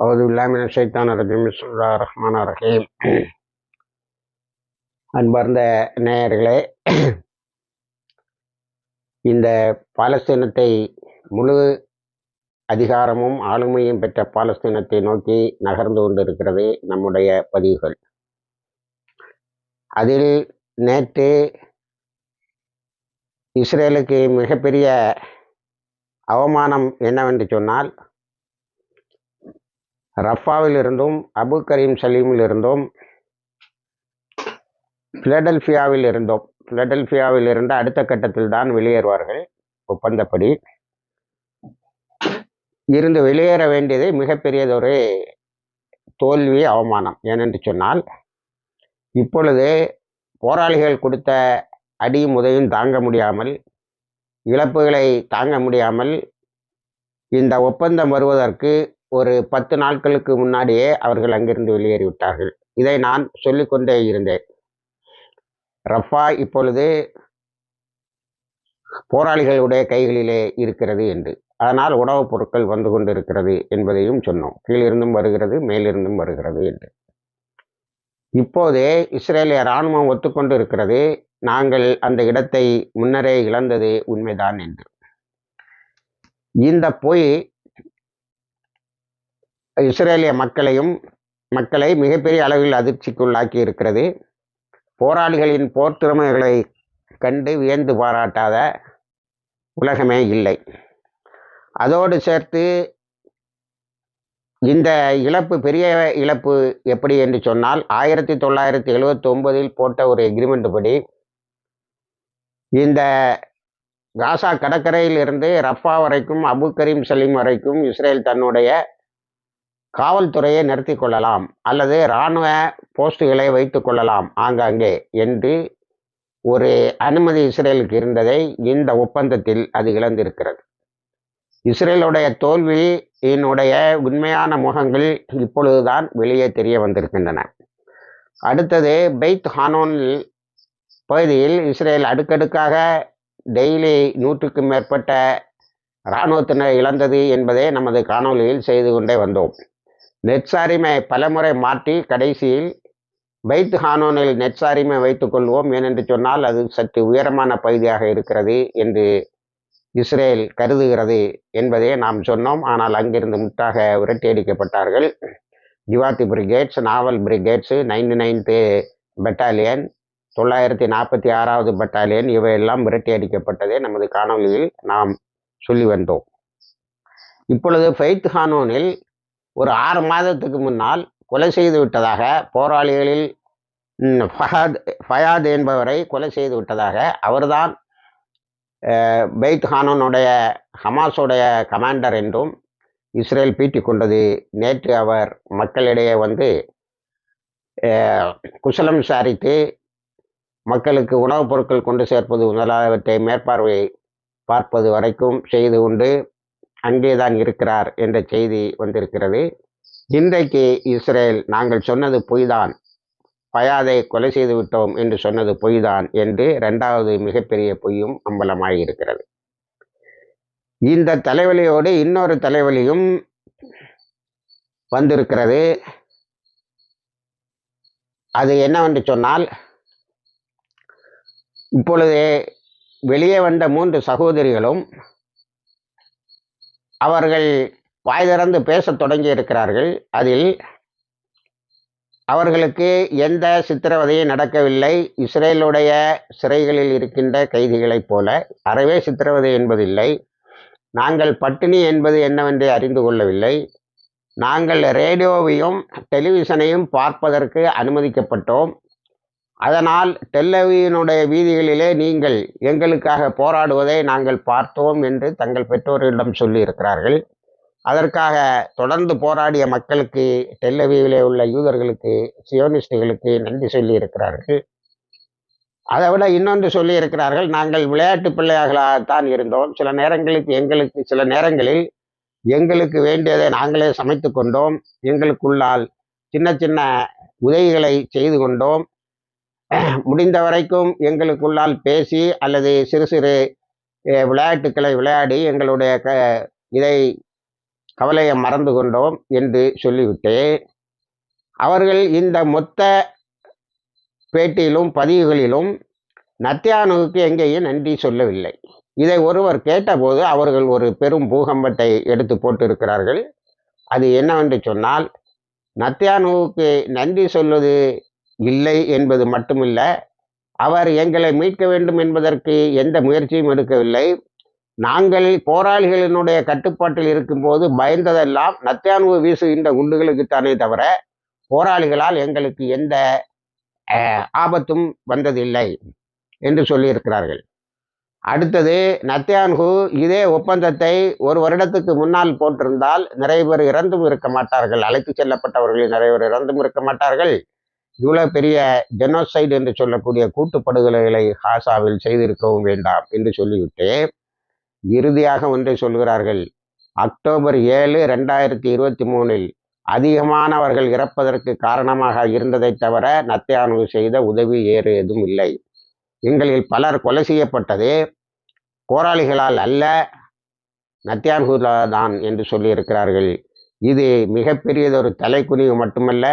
அவது இல்லாமின சைத்தான ரஜீம். சுல்லா ரஹ்மான் ரஹீம். அன்பார்ந்த நேயர்களே இந்த பாலஸ்தீனத்தை முழு அதிகாரமும் ஆளுமையும் பெற்ற பாலஸ்தீனத்தை நோக்கி நகர்ந்து கொண்டிருக்கிறது நம்முடைய பதிவுகள். அதில் நேற்று இஸ்ரேலுக்கு மிகப்பெரிய அவமானம் என்னவென்று சொன்னால் ரஃபாவில் இருந்தும் அபு கரீம் சலீமில் இருந்தும் பிலடெல்பியாவில் இருந்தோம் பிலடெல்பியாவில் இருந்து அடுத்த கட்டத்தில் தான் வெளியேறுவார்கள் ஒப்பந்தப்படி. இருந்து வெளியேற வேண்டியது மிகப்பெரியதொரு தோல்வி அவமானம் ஏனென்று சொன்னால் இப்பொழுது போராளிகள் கொடுத்த அடியும் உதவியும் தாங்க முடியாமல் இழப்புகளை தாங்க முடியாமல் இந்த ஒப்பந்தம் வருவதற்கு ஒரு பத்து நாட்களுக்கு முன்னாடியே அவர்கள் அங்கிருந்து வெளியேறிவிட்டார்கள். இதை நான் சொல்லிக்கொண்டே இருந்தேன். ரஃபா இப்பொழுது போராளிகளுடைய கைகளிலே இருக்கிறது என்று. அதனால் உணவுப் பொருட்கள் வந்து கொண்டிருக்கிறது என்பதையும் சொன்னோம். கீழிருந்தும் வருகிறது மேலிருந்தும் வருகிறது என்று. இப்போதே இஸ்ரேலிய இராணுவம் ஒத்துக்கொண்டு இருக்கிறது. நாங்கள் அந்த இடத்தை முன்னரே இழந்தது உண்மைதான் என்று. இந்த பொய் இஸ்ரேலிய மக்களையும் மக்களை மிகப்பெரிய அளவில் அதிர்ச்சிக்குள்ளாக்கி இருக்கிறது போராளிகளின் போர் திறமைகளை கண்டு வியந்து பாராட்டாத உலகமே இல்லை. அதோடு சேர்த்து இந்த இழப்பு பெரிய இழப்பு எப்படி என்று சொன்னால் ஆயிரத்தி தொள்ளாயிரத்தி எழுபத்தி ஒன்பதில் போட்ட ஒரு எக்ரிமெண்ட் படி இந்த காசா கடற்கரையில் இருந்து ரஃபா வரைக்கும் அபு கரீம் சலீம் வரைக்கும் இஸ்ரேல் தன்னுடைய காவல்துறையை நிறுத்தி கொள்ளலாம் அல்லது இராணுவ போஸ்டுகளை வைத்து கொள்ளலாம் ஆங்காங்கே என்று ஒரு அனுமதி இஸ்ரேலுக்கு இருந்ததை இந்த ஒப்பந்தத்தில் அது இழந்திருக்கிறது. இஸ்ரேலுடைய தோல்வியினுடைய உண்மையான முகங்கள் இப்பொழுதுதான் வெளியே தெரிய வந்திருக்கின்றன. அடுத்தது பெய்த் ஹானோன் பகுதியில் இஸ்ரேல் அடுக்கடுக்காக டெய்லி நூற்றுக்கும் மேற்பட்ட இராணுவத்தினர் இழந்தது என்பதை நமது காணொலியில் செய்து கொண்டே வந்தோம். நெற்சாரிமை பலமுறை மாற்றி கடைசியில் பைத் ஹானோனில் நெட்சாரிமை வைத்துக் கொள்வோம். ஏனென்று சொன்னால் அது சற்று உயரமான பகுதியாக இருக்கிறது என்று இஸ்ரேல் கருதுகிறது என்பதை நாம் சொன்னோம். ஆனால் அங்கிருந்து முட்டாக விரட்டியடிக்கப்பட்டார்கள் ஜிவாத்தி பிரிகேட்ஸ் நாவல் பிரிகேட்ஸு நைன்டி நைன்த்து பெட்டாலியன் தொள்ளாயிரத்தி நாற்பத்தி ஆறாவது பட்டாலியன் இவையெல்லாம் விரட்டியடிக்கப்பட்டதே நமது காணொலியில் நாம் சொல்லி வந்தோம். இப்பொழுது ஃபெய்த் ஹானோனில் ஒரு ஆறு மாதத்துக்கு முன்னால் கொலை செய்து விட்டதாக போராளிகளில் ஃபஹாத் ஃபயாத் என்பவரை கொலை செய்து விட்டதாக அவர்தான் பெய்த் ஹானோனுடைய ஹமாஸுடைய கமாண்டர் என்றும் இஸ்ரேல் பீட்டி கொண்டது. நேற்று அவர் மக்களிடையே வந்து குசலம் விசாரித்து மக்களுக்கு உணவுப் பொருட்கள் கொண்டு சேர்ப்பது முதலாளவற்றை மேற்பார்வை பார்ப்பது வரைக்கும் செய்து கொண்டு அங்கேதான் இருக்கிறார் என்ற செய்தி வந்திருக்கிறது. இன்றைக்கு இஸ்ரேல் நாங்கள் சொன்னது பொய்தான். பயாதை கொலை செய்து விட்டோம் என்று சொன்னது பொய்தான் என்று ரெண்டாவது மிகப்பெரிய பொய்யும் அம்பலமாகியிருக்கிறது இந்த தலைவலியோடு இன்னொரு தலைவலியும் வந்திருக்கிறது. அது என்னவென்று சொன்னால் இப்பொழுது வெளியே வந்த மூன்று சகோதரிகளும் அவர்கள் வாய் திறந்து பேசத் தொடங்கி இருக்கிறார்கள் அதில் அவர்களுக்கு எந்த சித்திரவதையும் நடக்கவில்லை. இஸ்ரேலுடைய சிறைகளில் இருக்கின்ற கைதிகளைப் போல அறவே சித்திரவதை என்பதில்லை. நாங்கள் பட்டினி என்பது என்னவென்று அறிந்து கொள்ளவில்லை. நாங்கள் ரேடியோவையும் டெலிவிஷனையும் பார்ப்பதற்கு அனுமதிக்கப்பட்டோம். அதனால் டெல்லவியினுடைய வீதிகளிலே நீங்கள் எங்களுக்காக போராடுவதை நாங்கள் பார்த்தோம் என்று தங்கள் பெற்றோர்களிடம் சொல்லியிருக்கிறார்கள். அதற்காக தொடர்ந்து போராடிய மக்களுக்கு டெல்லவியிலே உள்ள யூதர்களுக்கு சியோனிஸ்டுகளுக்கு நன்றி சொல்லி இருக்கிறார்கள் அதை விட இன்னொன்று சொல்லியிருக்கிறார்கள் நாங்கள் விளையாட்டு பிள்ளையாகத்தான் இருந்தோம். சில நேரங்களுக்கு எங்களுக்கு சில நேரங்களில் எங்களுக்கு வேண்டியதை நாங்களே சமைத்து கொண்டோம். எங்களுக்குள்ளால் சின்ன சின்ன உதவிகளை செய்து கொண்டோம். முடிந்த வரைக்கும் எங்களுக்குள்ளால் பேசி அல்லது சிறு சிறு விளையாட்டுக்களை விளையாடி எங்களுடைய க இதை கவலையை மறந்து கொண்டோம் என்று சொல்லிவிட்டு அவர்கள் இந்த மொத்த பேட்டியிலும் பதிவுகளிலும் நத்தியானுவுக்கு எங்கேயும் நன்றி சொல்லவில்லை. இதை ஒருவர் கேட்டபோது அவர்கள் ஒரு பெரும் பூகம்பத்தை எடுத்து போட்டிருக்கிறார்கள். அது என்னவென்று சொன்னால் நத்தியானுவுக்கு நன்றி சொல்வது இல்லை என்பது மட்டுமில்ல. அவர் எங்களை மீட்க வேண்டும் என்பதற்கு எந்த முயற்சியும் எடுக்கவில்லை. நாங்கள் போராளிகளினுடைய கட்டுப்பாட்டில் இருக்கும்போது பயந்ததெல்லாம் நத்தியானுவு வீசுகின்ற குண்டுகளுக்குத்தானே தவிர போராளிகளால் எங்களுக்கு எந்த ஆபத்தும் வந்ததில்லை என்று சொல்லியிருக்கிறார்கள். அடுத்தது நத்தியான்கு இதே ஒப்பந்தத்தை ஒரு வருடத்துக்கு முன்னால் போட்டிருந்தால் நிறைய பேர் இறந்தும் இருக்க மாட்டார்கள். அழைத்து செல்லப்பட்டவர்களில் நிறைய பேர் இறந்தும் இருக்க மாட்டார்கள். இவ்வளோ பெரிய ஜெனோசைடு என்று சொல்லக்கூடிய கூட்டுப்படுகொலைகளை ஹாசாவில் செய்திருக்கவும் வேண்டாம் என்று சொல்லிவிட்டு இறுதியாக ஒன்றை சொல்கிறார்கள். அக்டோபர் ஏழு ரெண்டாயிரத்தி இருபத்தி மூணில் அதிகமானவர்கள் இறப்பதற்கு காரணமாக இருந்ததை தவிர நத்தியானு செய்த உதவி ஏறு எதுவும் இல்லை. எங்களில் பலர் கொலை செய்யப்பட்டது. போராளிகளால் அல்ல நத்தியான்குலா தான் என்று சொல்லியிருக்கிறார்கள். இது மிகப்பெரியதொரு தலைக்குனிவு மட்டுமல்ல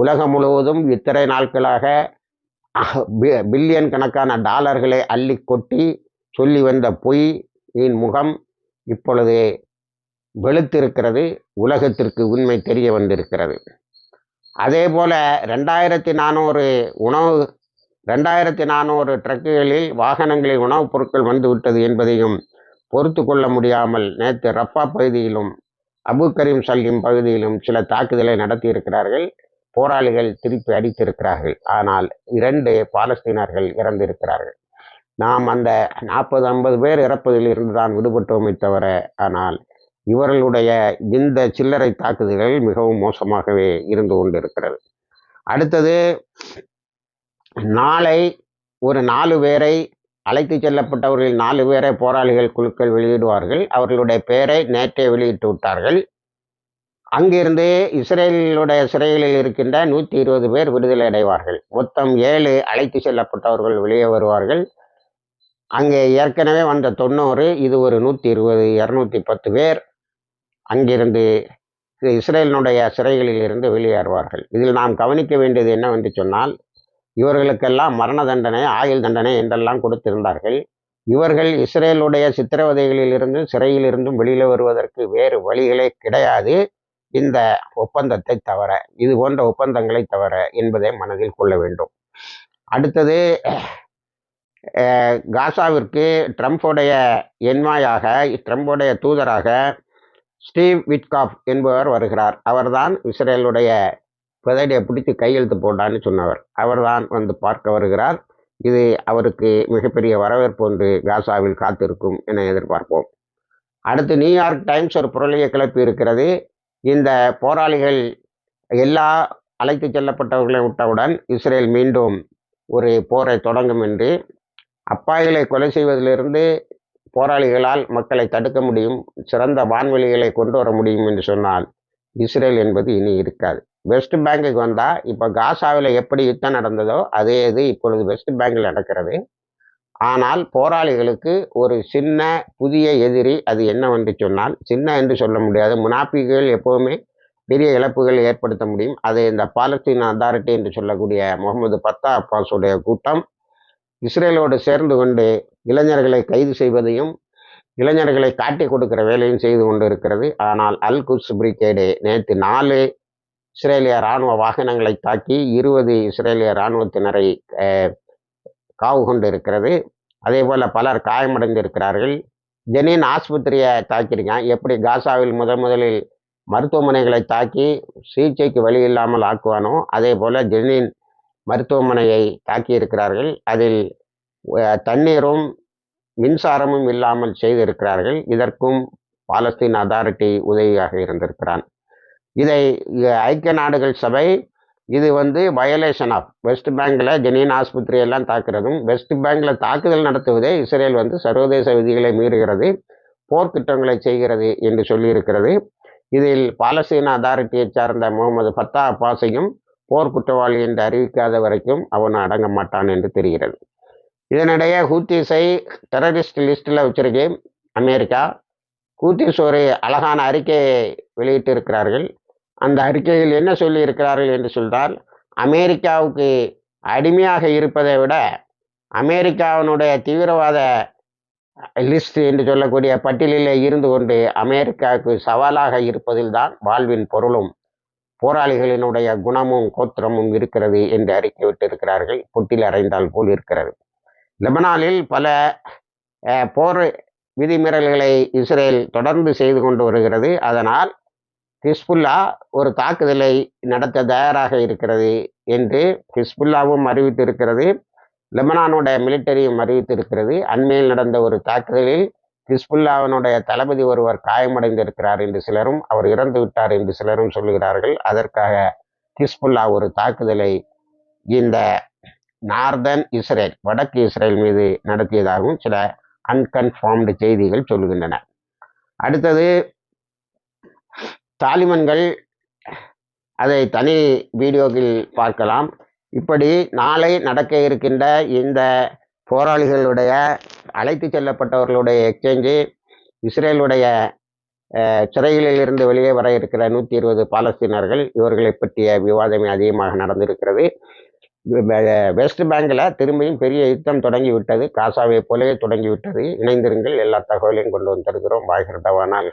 உலகம் முழுவதும் இத்தனை நாட்களாக பில்லியன் கணக்கான டாலர்களை அள்ளி கொட்டி சொல்லி வந்த பொய் முகம் இப்பொழுது வெளுத்திருக்கிறது. உலகத்திற்கு உண்மை தெரிய வந்திருக்கிறது. அதே போல் ரெண்டாயிரத்தி நானூறு உணவு ரெண்டாயிரத்தி நானூறு ட்ரக்குகளில் வாகனங்களில் உணவுப் பொருட்கள் வந்துவிட்டது என்பதையும் பொறுத்து கொள்ள முடியாமல் நேற்று ரப்பா பகுதியிலும் அபு கரீம் சல்லிம் பகுதியிலும் சில தாக்குதலை நடத்தியிருக்கிறார்கள். போராளிகள் திருப்பி அடித்திருக்கிறார்கள். ஆனால் இரண்டு பாலஸ்தீனர்கள் இறந்திருக்கிறார்கள். நாம் அந்த நாற்பது ஐம்பது பேர் இறப்பதில் இருந்து தான் விடுபட்டோமே தவிர ஆனால் இவர்களுடைய இந்த சில்லறை தாக்குதல்கள் மிகவும் மோசமாகவே இருந்து கொண்டிருக்கிறது. அடுத்தது நாளை ஒரு நாலு பேரை அழைத்து செல்லப்பட்டவர்கள் நாலு பேரை போராளிகள் குழுக்கள் வெளியிடுவார்கள். அவர்களுடைய பெயரை நேற்றே வெளியிட்டு விட்டார்கள். அங்கிருந்து இஸ்ரேலுடைய சிறைகளில் இருக்கின்ற நூற்றி இருபது பேர் விடுதலை அடைவார்கள். மொத்தம் ஏழு அழைத்து செல்லப்பட்டவர்கள் வெளியே வருவார்கள். அங்கே ஏற்கனவே வந்த தொண்ணூறு இது ஒரு நூற்றி இருபது இரநூத்தி பத்து பேர் அங்கிருந்து இஸ்ரேலினுடைய சிறைகளில் இருந்து வெளியேறுவார்கள். இதில் நாம் கவனிக்க வேண்டியது என்னவென்று சொன்னால் இவர்களுக்கெல்லாம் மரண தண்டனை ஆயுள் தண்டனை என்றெல்லாம் கொடுத்திருந்தார்கள். இவர்கள் இஸ்ரேலுடைய சித்திரவதைகளிலிருந்தும் சிறையிலிருந்தும் சிறையில் இருந்தும் வெளியில் வருவதற்கு வேறு வழிகளே கிடையாது. இந்த ஒப்பந்தத்தை தவிர இது போன்ற ஒப்பந்தங்களை தவிர என்பதை மனதில் கொள்ள வேண்டும். அடுத்தது காசாவிற்கு ட்ரம்ப்புடைய என்வாயாக ட்ரம்ப்புடைய தூதராக ஸ்டீவ் விட்காப் என்பவர் வருகிறார். அவர்தான் இஸ்ரேலுடைய பிரதடியை பிடித்து கையெழுத்து போட்டான்னு சொன்னவர். அவர்தான் வந்து பார்க்க வருகிறார். இது அவருக்கு மிகப்பெரிய வரவேற்பு ஒன்று காசாவில் காத்திருக்கும் என எதிர்பார்ப்போம். அடுத்து நியூயார்க் டைம்ஸ் ஒரு புரளியை கிளப்பி இருக்கிறது. இந்த போராளிகள் எல்லா அழைத்து செல்லப்பட்டவர்களை விட்டவுடன் இஸ்ரேல் மீண்டும் ஒரு போரை தொடங்கும் என்று அப்பாய்களை கொலை செய்வதிலிருந்து போராளிகளால் மக்களை தடுக்க முடியும் சிறந்த வான்வெளிகளை கொண்டு வர முடியும் என்று சொன்னால் இஸ்ரேல் என்பது இனி இருக்காது. வெஸ்ட் பேங்குக்கு வந்தால் இப்போ காசாவில் எப்படி யுத்தம் நடந்ததோ அதே இது இப்பொழுது வெஸ்ட் பேங்கில் நடக்கிறது. ஆனால் போராளிகளுக்கு ஒரு சின்ன புதிய எதிரி அது என்னவென்று சொன்னால் சின்ன என்று சொல்ல முடியாது. முனாப்பிகள் எப்போவுமே பெரிய இழப்புகள் ஏற்படுத்த முடியும். அது இந்த பாலஸ்தீன் அத்தாரிட்டி என்று சொல்லக்கூடிய முகமது பத்தா அப்பாஸுடைய கூட்டம் இஸ்ரேலோடு சேர்ந்து கொண்டு இளைஞர்களை கைது செய்வதையும் இளைஞர்களை காட்டி கொடுக்கிற வேலையும் செய்து கொண்டு இருக்கிறது ஆனால் அல் குஸ் பிரிகேடு நேற்று நாலு இஸ்ரேலிய இராணுவ வாகனங்களை தாக்கி இருபது இஸ்ரேலிய இராணுவத்தினரை காவு கொண்டு இருக்கிறது. அதே போல் பலர் காயமடைந்திருக்கிறார்கள். ஜெனின் ஆஸ்பத்திரியை தாக்கியிருக்கான். எப்படி காசாவில் முதன் முதலில் மருத்துவமனைகளை தாக்கி சிகிச்சைக்கு வழி இல்லாமல் ஆக்குவானோ அதே போல் ஜெனின் மருத்துவமனையை தாக்கியிருக்கிறார்கள். அதில் தண்ணீரும் மின்சாரமும் இல்லாமல் செய்திருக்கிறார்கள். இதற்கும் பாலஸ்தீன் அதாரிட்டி உதவியாக இருந்திருக்கிறான். இதை ஐக்கிய நாடுகள் சபை இது வந்து வயலேஷன் ஆஃப் வெஸ்ட் பேங்கில் ஜெனீன் ஆஸ்பத்திரி எல்லாம் தாக்குறதும் வெஸ்ட் பேங்கில் தாக்குதல் நடத்துவதே இஸ்ரேல் வந்து சர்வதேச விதிகளை மீறுகிறது போர்க்குற்றங்களை செய்கிறது என்று சொல்லியிருக்கிறது. இதில் பாலஸ்தீன அதாரிட்டியை சார்ந்த முகமது ஃபத்தா அப்பாஸையும் போர் குற்றவாளி என்று அறிவிக்காத வரைக்கும் அவன் அடங்க மாட்டான் என்று தெரிகிறது. இதனிடையே ஹூத்திஸை டெரரிஸ்ட் லிஸ்ட்டில் வச்சிருக்கேன் அமெரிக்கா. ஹூத்திஸ் ஒரு அழகான அறிக்கையை வெளியிட்டிருக்கிறார்கள். அந்த அறிக்கையில் என்ன சொல்லி இருக்கிறார்கள் என்று சொல்றால் அமெரிக்காவுக்கு அடிமையாக இருப்பதை விட அமெரிக்காவினுடைய தீவிரவாத லிஸ்ட் என்று சொல்லக்கூடிய பட்டியலில் இருந்து கொண்டு அமெரிக்காவுக்கு சவாலாக இருப்பதில்தான் வாழ்வின் பொருளும் போராளிகளினுடைய குணமும் கோத்திரமும் இருக்கிறது என்று அறிக்கை விட்டிருக்கிறார்கள் புட்டில் அறைந்தால் போல் இருக்கிறது. லெபனானில் பல போர் விதிமீறல்களை இஸ்ரேல் தொடர்ந்து செய்து கொண்டு வருகிறது. அதனால் ஹிஸ்புல்லா ஒரு தாக்குதலை நடத்த தயாராக இருக்கிறது என்று ஹிஸ்புல்லாவும் அறிவித்திருக்கிறது. லெபனானுடைய மிலிட்டரியும் அறிவித்திருக்கிறது. அண்மையில் நடந்த ஒரு தாக்குதலில் ஹிஸ்புல்லாவினுடைய தளபதி ஒருவர் காயமடைந்திருக்கிறார் என்று சிலரும் அவர் இறந்து விட்டார் என்று சிலரும் சொல்லுகிறார்கள் அதற்காக ஹிஸ்புல்லா ஒரு தாக்குதலை இந்த நார்தன் இஸ்ரேல் வடக்கு இஸ்ரேல் மீது நடத்தியதாகவும் சில அன்கன்ஃபார்ம்டு செய்திகள் சொல்லுகின்றன அடுத்தது தாலிமன்கள் அதை தனி வீடியோவில் பார்க்கலாம். இப்படி நாளை நடக்க இருக்கின்ற இந்த போராளிகளுடைய அழைத்து செல்லப்பட்டவர்களுடைய எக்ஸ்சேஞ்சு இஸ்ரேலுடைய சிறைகளில் இருந்து வெளியே வர இருக்கிற நூற்றி இருபது பாலஸ்தீனர்கள் இவர்களை பற்றிய விவாதமே அதிகமாக நடந்திருக்கிறது. வெஸ்ட் பேங்கில் திரும்பியும் பெரிய யுத்தம் தொடங்கி விட்டது காசாவை போலவே தொடங்கி விட்டது இணைந்திருங்கள். எல்லா தகவலையும் கொண்டு வந்திருக்கிறோம் வாய்கிறதவானால்